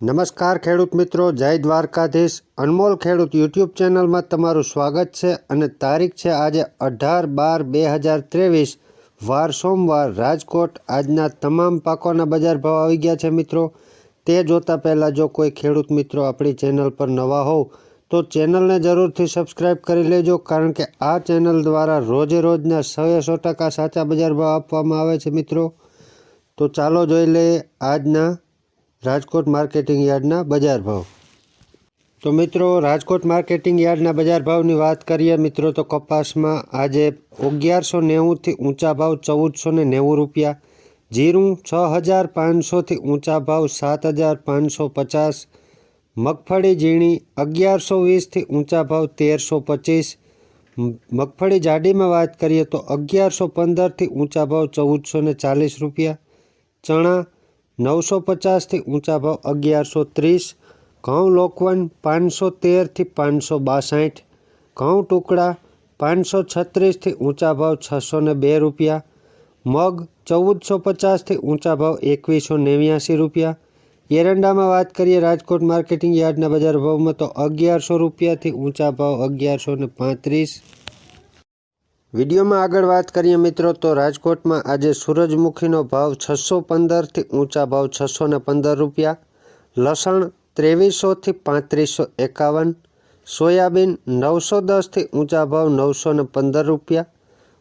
નમસ્કાર ખેડૂત મિત્રો, જય દ્વારકાધીશ. અનમોલ ખેડૂત યુટ્યુબ ચેનલમાં તમારું સ્વાગત છે અને તારીખ છે આજે અઢાર બાર બે હજાર ત્રેવીસ. વાર સોમવાર રાજકોટ આજના તમામ પાકોના બજાર ભાવ આવી ગયા છે મિત્રો. તે જોતાં પહેલાં જો કોઈ ખેડૂત મિત્રો આપણી ચેનલ પર નવા હોવ, તો ચેનલને જરૂરથી સબસ્ક્રાઈબ કરી લેજો, કારણ કે આ ચેનલ દ્વારા રોજે રોજના સો સો ટકા સાચા બજાર ભાવ આપવામાં આવે છે મિત્રો. તો ચાલો જોઈ લઈએ આજના રાજકોટ માર્કેટિંગ યાર્ડના બજાર ભાવ. તો મિત્રો, રાજકોટ માર્કેટિંગ યાર્ડના બજાર ભાવની વાત કરીએ, મિત્રો, તો કપાસમાં આજે અગિયારસો નેવુંથી ઊંચા ભાવ ચૌદસો ને નેવું રૂપિયા, જીરું છ હજાર પાંચસોથી ઊંચા ભાવ સાત હજાર પાંચસો પચાસ, મગફળી ઝીણી અગિયારસો વીસથી ઊંચા ભાવ તેરસો પચીસ. મગફળી જાડીમાં વાત કરીએ તો અગિયારસો પંદરથી ઊંચા ભાવ ચૌદસો ને ચાલીસ રૂપિયા, ચણા નવસો પચાસથી ઊંચા ભાવ અગિયારસો ત્રીસ, ઘઉં લોકવન પાંચસો તેરથી પાંચસો બાસઠ, ઘઉં ટુકડા પાંચસો છત્રીસથી ઊંચા ભાવ છસો ને બે રૂપિયા, મગ ચૌદસો પચાસથી ઊંચા ભાવ એકવીસો નેવ્યાસી રૂપિયા. એરંડામાં વાત કરીએ રાજકોટ માર્કેટિંગ યાર્ડના બજાર ભાવમાં તો અગિયારસો રૂપિયાથી ઊંચા ભાવ અગિયારસો ને પાંત્રીસ. વિડીયોમાં આગળ વાત કરીએ મિત્રો તો રાજકોટમાં આજે સૂરજમુખીનો ભાવ છસો પંદરથી ઊંચા ભાવ છસો ને પંદર રૂપિયા. લસણ ત્રેવીસોથી પાંત્રીસો એકાવન. સોયાબીન નવસો દસથી ઊંચા ભાવ નવસો ને પંદર રૂપિયા.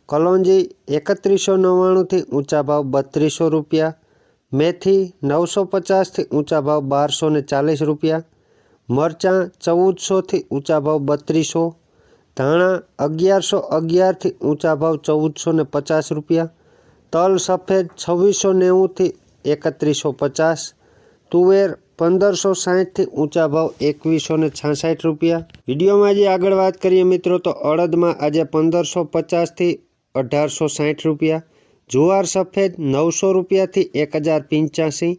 કલોંજી એકત્રીસો નવ્વાણુંથી ઊંચા ભાવ બત્રીસો રૂપિયા. મેથી નવસો પચાસથી ઊંચા ભાવ બારસો ને ચાલીસ રૂપિયા. મરચાં ચૌદસોથી ઊંચા ભાવ બત્રીસો. ધાણા અગિયારસો અગિયારથી ઊંચા ભાવ ચૌદસો ને પચાસ રૂપિયા, તલ સફેદ છવ્વીસો નેવુંથી એકત્રીસો પચાસ, તુવેર પંદરસો સાહીઠથી ઊંચા ભાવ એકવીસો ને છાસઠ રૂપિયા. વિડીયોમાં જે આગળ વાત કરીએ મિત્રો તો અડદમાં આજે પંદરસો પચાસથી અઢારસો સાહીઠ રૂપિયા, જુવાર સફેદ નવસો રૂપિયાથી એક હજાર પંચ્યાસી,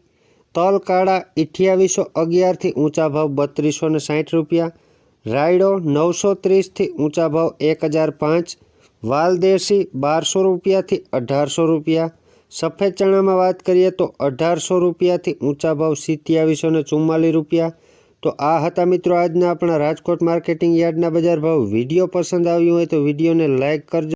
તલ કાળા અઠ્યાવીસો અગિયારથી ઊંચા ભાવ બત્રીસો ને સાઠ રૂપિયા રાયડો નવસો ત્રીસથી ઊંચા ભાવ એક હજાર પાંચ, વાલદેશી બારસો રૂપિયાથી અઢારસો રૂપિયા. સફેદ ચણામાં વાત કરીએ તો અઢારસો રૂપિયાથી ઊંચા ભાવ સિત્યાવીસો ને ચુમ્માલીસ રૂપિયા. તો આ હતા મિત્રો આજના આપણા રાજકોટ માર્કેટિંગ યાર્ડના બજાર ભાવ. વીડિયો પસંદ આવ્યો હોય તો વિડીયોને લાઇક કરજો.